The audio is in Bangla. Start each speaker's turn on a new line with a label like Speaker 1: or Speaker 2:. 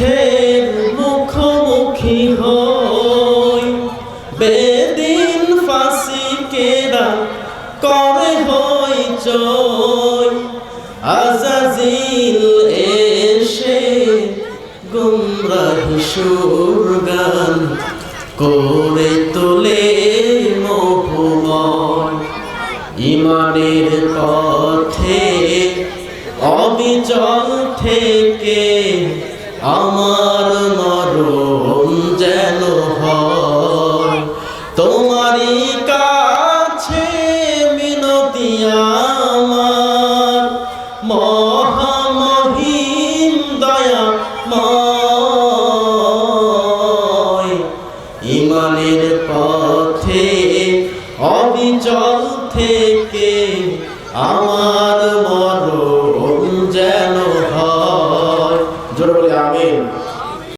Speaker 1: মিথ্যের মুখোমুখি হই। বেদিন ফাঁসিকেরা করে হই চই। আজাজিল এসে গুমরাহি সুর গান করে তোলে মোহময় ইমানের পথে অবিচল থেকে আমার মরণ যেন তোমারই কাছে মিনতি আমার। মহামহিম দয়া ইমানের পথে, অবিচল থেকে আমার মরণ